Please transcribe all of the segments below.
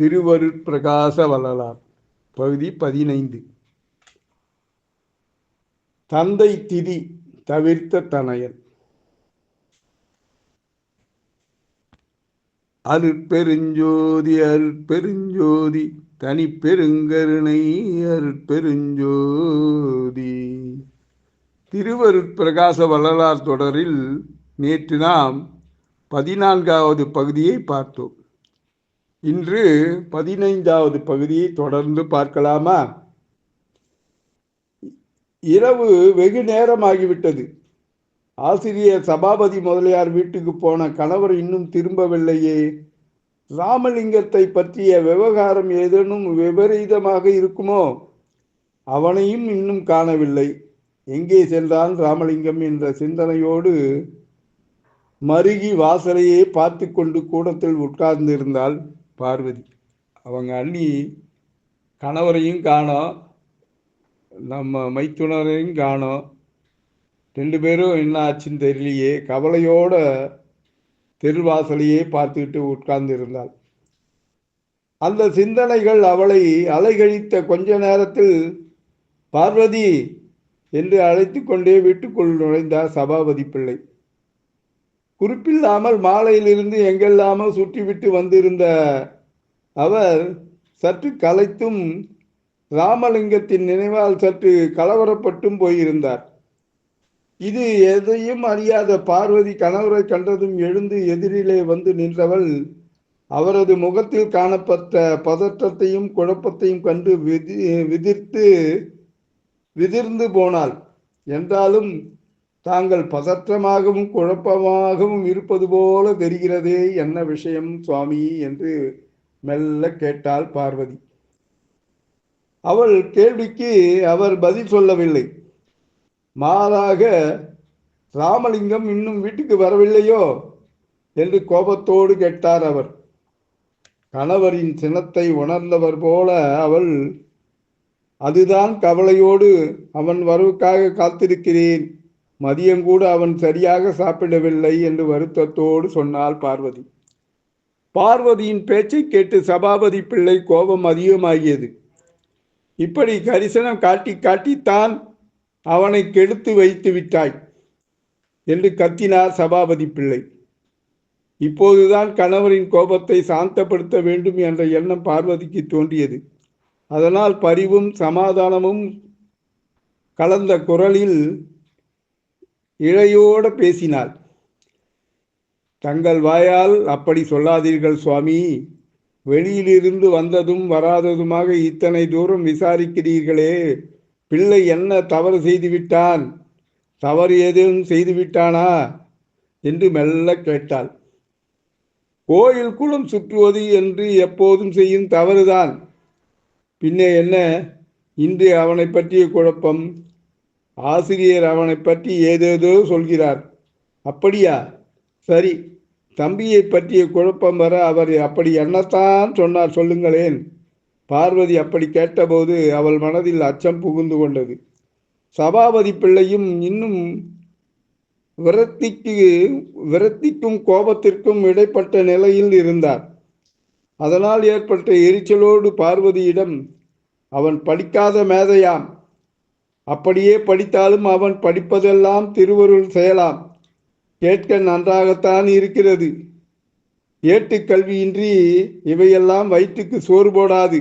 திருவருட்பிரகாச வள்ளலார் பகுதி பதினைந்து. தந்தை திதி தவிர்த்த தனையன். அருட்பெருஞ்சோதி அருட்பெருஞ்சோதி தனி பெருங்கருணை அருட்பெருஞ்சோதி. திருவருட்பிரகாச வள்ளலார் தொடரில் நேற்று நாம் பதினான்காவது பகுதியை பார்த்தோம். இன்று பதினைந்தாவது பகுதியை தொடர்ந்து பார்க்கலாமா? இரவு வெகு நேரமாகிவிட்டது. ஆசிரியர் சபாபதி முதலியார் வீட்டுக்கு போன கணவர் இன்னும் திரும்பவில்லையே. ராமலிங்கத்தை பற்றிய விவகாரம் ஏதேனும் விபரீதமாக இருக்குமோ? அவனையும் இன்னும் காணவில்லை. எங்கே சென்றான் ராமலிங்கம் என்ற சிந்தனையோடு மருகி வாசலையே பார்த்து கொண்டு கூடத்தில் உட்கார்ந்திருந்தாள். பார்வதி. அவங்க அண்ணி கணவரையும் காணோம் நம்ம மைத்துனரையும் காணோம். ரெண்டு பேரும் என்ன ஆச்சுன்னு தெரியலையே. கவலையோட தெருவாசலையே பார்த்துக்கிட்டு உட்கார்ந்து இருந்தாள். அந்த சிந்தனைகள் அவளை அலைகழித்த கொஞ்ச நேரத்தில் பார்வதி என்று அழைத்து கொண்டே வீட்டுக்குள் நுழைந்தார் சபாபதி பிள்ளை. குறிப்பில்லாமல் மாலையிலிருந்து எங்கெல்லாமோ சுற்றிவிட்டு வந்திருந்த அவர் சற்று கலைத்தும் ராமலிங்கத்தின் நினைவால் சற்று கலவரப்பட்டும் போயிருந்தார். இது எதையும் அறியாத பார்வதி கணவரை கண்டதும் எழுந்து எதிரிலே வந்து நின்றவள் அவரது முகத்தில் காணப்பட்ட பதற்றத்தையும் குழப்பத்தையும் கண்டு விதி விதிர்த்து விதிர்ந்து போனாள். என்றாலும் தாங்கள் பதற்றமாகவும் குழப்பமாகவும் இருப்பது போல தெரிகிறது என்ன விஷயம் சுவாமி என்று மெல்ல கேட்டாள் பார்வதி. அவள் கேள்விக்கு அவர் பதில் சொல்லவில்லை. மாறாக ராமலிங்கம் இன்னும் வீட்டுக்கு வரவில்லையோ என்று கோபத்தோடு கேட்டார் அவர். கணவரின் சினத்தை உணர்ந்தவர் போல அவள் அதுதான் கவலையோடு அவன் வரவுக்காக காத்திருக்கிறேன். மதியம் கூட அவன் சரியாக சாப்பிடவில்லை என்று வருத்தத்தோடு சொன்னாள் பார்வதி. பார்வதியின் பேச்சை கேட்டு சபாபதி பிள்ளை கோபம் அதிகமாகியது. இப்படி கரிசனம் காட்டி காட்டித்தான் அவனை கெடுத்து வைத்து விட்டாய் என்று கத்தினார் சபாபதி பிள்ளை. இப்போதுதான் கணவரின் கோபத்தை சாந்தப்படுத்த வேண்டும் என்ற எண்ணம் பார்வதிக்கு தோன்றியது. அதனால் பரிவும் சமாதானமும் கலந்த குரலில் இழையோடு பேசினாள். தங்கள் வாயால் அப்படி சொல்லாதீர்கள் சுவாமி. வெளியிலிருந்து வந்ததும் வராததுமாக இத்தனை தூரம் விசாரிக்கிறீர்களே. பிள்ளை என்ன தவறு செய்து விட்டான் தவறு ஏதேனும் செய்து விட்டானா என்று மெல்ல கேட்டாள். கோயில் குளம் சுற்றுவது என்று எப்போதும் செய்யும் தவறுதான். பின்னே என்ன? இன்று அவனை பற்றிய குழப்பம். ஆசிரியர் அவனை பற்றி ஏதேதோ சொல்கிறார். அப்படியா? சரி தம்பியை பற்றிய குழப்பம் வர அவர் அப்படி என்னத்தான் சொன்னார் சொல்லுங்களேன். பார்வதி அப்படி கேட்டபோது அவள் மனதில் அச்சம் புகுந்து கொண்டது. சபாபதி பிள்ளையும் இன்னும் விரத்திக்கு விரத்திக்கும் கோபத்திற்கும் இடைப்பட்ட நிலையில் இருந்தார். அதனால் ஏற்பட்ட எரிச்சலோடு பார்வதியிடம் அவன் படிக்காத மேதையாம். அப்படியே படித்தாலும் அவன் படிப்பதெல்லாம் திருவருள் செய்யலாம். கேட்க நன்றாகத்தான் இருக்கிறது. ஏட்டுக்கல்வியின்றி இவையெல்லாம் வயிற்றுக்கு சோறு போடாது.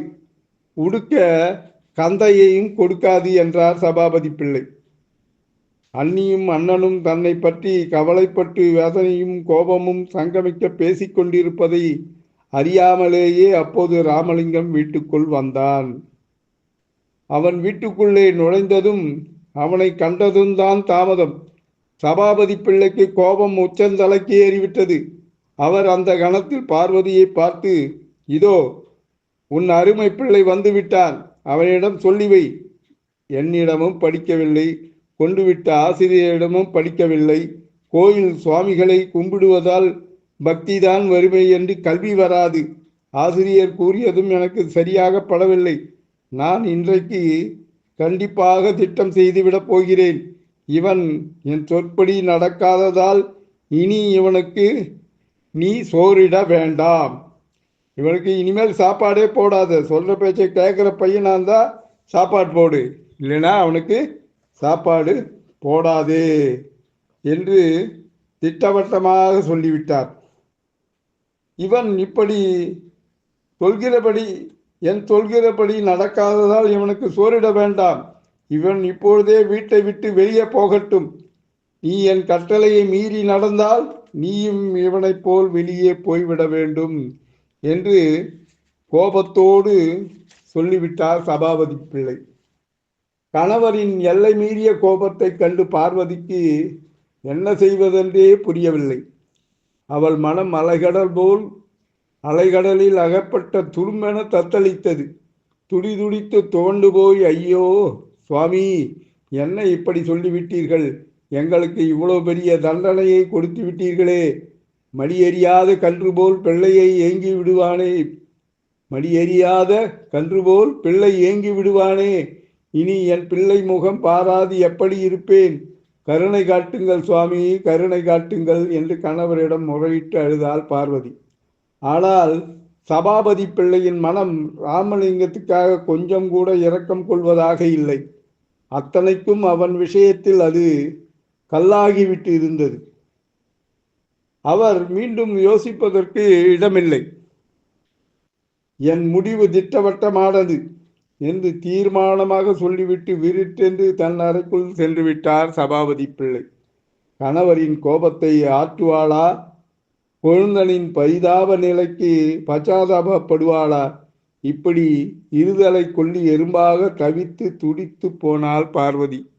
உடுக்க கந்தையையும் கொடுக்காது என்றார் சபாபதி பிள்ளை. அண்ணியும் அண்ணனும் தன்னை பற்றி கவலைப்பட்டு வேதனையும் கோபமும் சங்கமிக்க பேசிக்கொண்டிருப்பதை அறியாமலேயே அப்போது ராமலிங்கம் வீட்டுக்குள் வந்தான். அவன் வீட்டுக்குள்ளே நுழைந்ததும் அவனை கண்டதும் தான் தாமதம். சபாபதி பிள்ளைக்கு கோபம் உச்சந்தலைக்கு ஏறிவிட்டது. அவர் அந்த கணத்தில் பார்வதியை பார்த்து இதோ உன் அருமை பிள்ளை வந்துவிட்டான் அவனிடம் சொல்லிவை என்னிடமும் படிக்கவில்லை. கொண்டு விட்ட ஆசிரியரிடமும் படிக்கவில்லை. கோயில் சுவாமிகளை கும்பிடுவதால் பக்திதான் வறுமை என்று கல்வி வராது. ஆசிரியர் கூறியதும் எனக்கு சரியாக படவில்லை நான் இன்றைக்கு கண்டிப்பாக திட்டம் செய்துவிடப் போகிறேன். இவன் என் சொற்படி நடக்காததால் இனி இவனுக்கு நீ சோறிட வேண்டாம். இவனுக்கு இனிமேல் சாப்பாடே போடாத. சொல்ற பேச்சை கேட்குற பையனா இருந்தா சாப்பாடு போடு. இல்லைன்னா அவனுக்கு சாப்பாடு போடாதே என்று திட்டவட்டமாக சொல்லிவிட்டார். இவன் இப்படி சொல்கிறபடி என் சொல்கிறபடி நடக்காததால் இவனுக்கு சோறிட வேண்டாம். இவன் இப்பொழுதே வீட்டை விட்டு வெளியே போகட்டும். நீ என் கட்டளையை மீறி நடந்தால் நீயும் இவனைப் போல் வெளியே போய்விட வேண்டும் என்று கோபத்தோடு சொல்லிவிட்டார் சபாபதி பிள்ளை. கணவரின் எல்லை மீறிய கோபத்தை கண்டு பார்வதிக்கு என்ன செய்வதென்றே புரியவில்லை. அவள் மனம் அலைகடல் போல் அலைகடலில் அகப்பட்ட துரும்பென தத்தளித்தது. துடி துடித்து துவண்டு போய் ஐயோ சுவாமி என்ன இப்படி சொல்லிவிட்டீர்கள்? எங்களுக்கு இவ்வளோ பெரிய தண்டனையை கொடுத்து விட்டீர்களே. மடியெறியாத கன்று போல் பிள்ளையை ஏங்கி விடுவானே. மடியெறியாத கன்று போல் பிள்ளை ஏங்கி விடுவானே. இனி என் பிள்ளை முகம் பாராது எப்படி இருப்பேன்? கருணை காட்டுங்கள் சுவாமி கருணை காட்டுங்கள் என்று கணவரிடம் முறையிட்டு அழுதாள் பார்வதி. ஆனால் சபாபதி பிள்ளையின் மனம் ராமலிங்கத்துக்காக கொஞ்சம் கூட இரக்கம் கொள்வதாக இல்லை. அத்தனைக்கும் அவன் விஷயத்தில் அது கல்லாகிவிட்டு இருந்தது. அவர் மீண்டும் யோசிப்பதற்கு இடமில்லை. என் முடிவு திட்டவட்டமானது என்று தீர்மானமாக சொல்லிவிட்டு விருட்டென்று தன் அறைக்குள் சென்று விட்டார் சபாபதி பிள்ளை. கணவரின் கோபத்தை ஆற்றுவாளா? கொழுந்தனின் பரிதாப நிலைக்கு பச்சாதாபப்படுவாளா? இப்படி இருதலை கொள்ளி எறும்பாக தவித்து துடித்து போனாள் பார்வதி.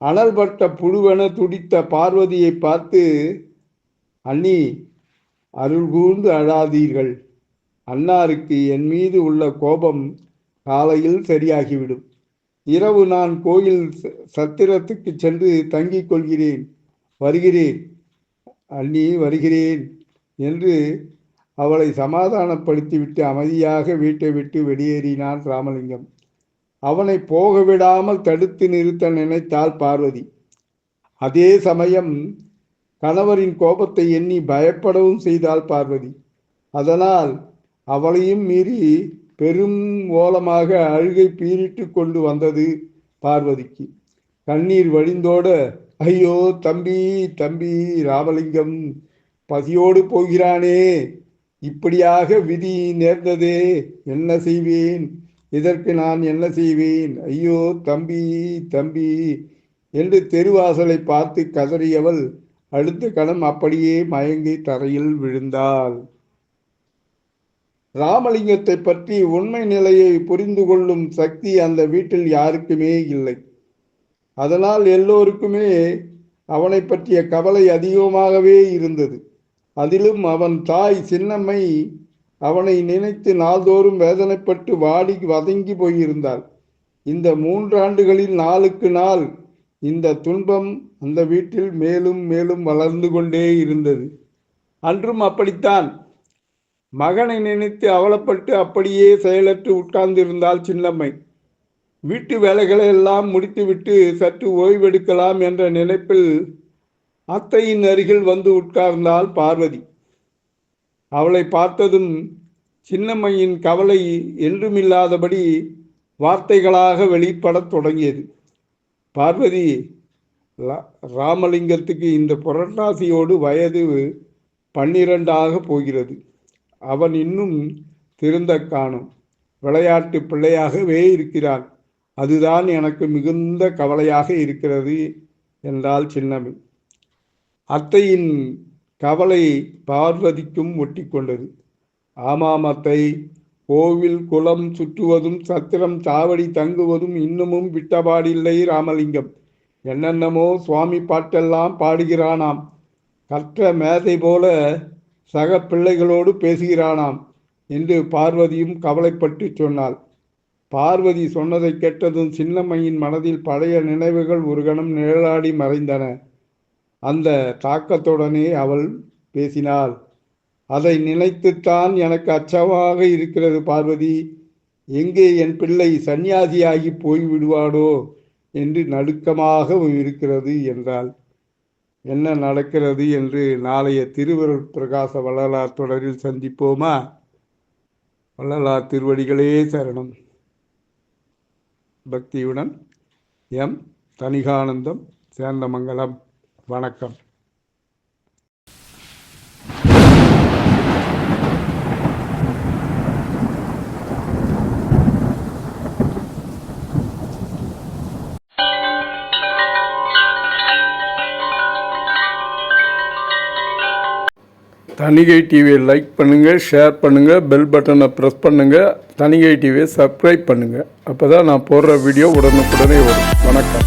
அனல்பட்ட புழுவென துடித்த பார்வதியை பார்த்து அண்ணி அருள் கூர்ந்து அழாதீர்கள். அன்னாருக்கு என் மீது உள்ள கோபம் காலையில் சரியாகிவிடும். இரவு நான் கோயில் சத்திரத்துக்கு சென்று தங்கிக் கொள்கிறேன். வருகிறேன். அண்ணி வருகிறேன் என்று அவளை சமாதானப்படுத்திவிட்டு அமைதியாக வீட்டை விட்டு வெளியேறினான் ராமலிங்கம். அவனை போக விடாமல் தடுத்து நிறுத்த நினைத்தாள் பார்வதி. அதே சமயம் கணவரின் கோபத்தை எண்ணி பயப்படவும் செய்தாள் பார்வதி. அதனால் அவளையும் மீறி பெரும் ஓலமாக அழுகை பீரிட்டு கொண்டு வந்தது பார்வதிக்கு. கண்ணீர் வழிந்தோட ஐயோ தம்பி தம்பி ராமலிங்கம் பசியோடு போகிறானே. இப்படியாக விதி நேர்ந்ததே. என்ன செய்வேன்? இதற்கு நான் என்ன செய்வேன்? ஐயோ தம்பி தம்பி என்று தெருவாசலை பார்த்து கதறியவள் அடுத்த கணம் அப்படியே மயங்கி தரையில் விழுந்தாள். ராமலிங்கத்தை பற்றி உண்மை நிலையை புரிந்து கொள்ளும் சக்தி அந்த வீட்டில் யாருக்குமே இல்லை. அதனால் எல்லோருக்குமே அவனை பற்றிய கவலை அதிகமாகவே இருந்தது. அதிலும் அவன் தாய் சின்னம்மை அவனை நினைத்து நாள்தோறும் வேதனைப்பட்டு வாடி வதங்கி போயிருந்தாள். இந்த மூன்றாண்டுகளில் நாளுக்கு நாள் இந்த துன்பம் அந்த வீட்டில் மேலும் மேலும் வளர்ந்து கொண்டே இருந்தது. அன்றும் அப்படித்தான். மகனை நினைத்து அவலப்பட்டு அப்படியே செயலற்று உட்கார்ந்திருந்தாள் சின்னம்மை. வீட்டு வேலைகளை எல்லாம் முடித்துவிட்டு சற்று ஓய்வெடுக்கலாம் என்ற நினைப்பில் அத்தையின் அருகில் வந்து உட்கார்ந்தாள் பார்வதி. அவளை பார்த்ததும் சின்னம்மையின் கவலை என்றுமில்லாதபடி வார்த்தைகளாக வெளிப்படத் தொடங்கியது. பார்வதி ராமலிங்கத்துக்கு இந்த புரட்டாசியோடு வயது பன்னிரண்டாக போகிறது. அவன் இன்னும் திருந்த காணும். விளையாட்டு பிள்ளையாகவே இருக்கிறான் அதுதான் எனக்கு மிகுந்த கவலையாக இருக்கிறது என்றால் சின்னமை. அத்தையின் கவலை பார்வதிக்கும் ஒட்டி கொண்டது. ஆமாம் அத்தை கோவில் குளம் சுற்றுவதும் சத்திரம் சாவடி தங்குவதும் இன்னமும் விட்டபாடில்லை ராமலிங்கம். என்னென்னமோ சுவாமி பாட்டெல்லாம் பாடுகிறானாம். கற்ற மேதை போல சக பிள்ளைகளோடு பேசுகிறானாம் என்று பார்வதியும் கவலைப்பட்டு சொன்னாள். பார்வதி சொன்னதை கேட்டதும் சின்னம்மையின் மனதில் பழைய நினைவுகள் ஒரு கணம் நிழலாடி மறைந்தன. அந்த தாக்கத்துடனே அவள் பேசினாள். அதை நினைத்துத்தான் எனக்கு அச்சமாக இருக்கிறது பார்வதி. எங்கே என் பிள்ளை சந்நியாசியாகி போய் விடுவாடோ என்று நடுக்கமாக இருக்கிறது என்றாள். என்ன நடக்கிறது என்று நாளைய திருவருள் பிரகாச வள்ளலார் தொடரில் சந்திப்போமா? வள்ளலார் திருவடிகளே சரணம். பக்தியுடன் எம். தனிகானந்தம் சேந்தமங்கலம். வணக்கம். தனிகை டிவியை லைக் பண்ணுங்கள் ஷேர் பண்ணுங்கள் பெல் பட்டனை ப்ரெஸ் பண்ணுங்கள் தனிகை டிவியை சப்ஸ்கிரைப் பண்ணுங்கள் அப்போ தான் நான் போடுற வீடியோ உடனுக்குடனே வரும். வணக்கம்.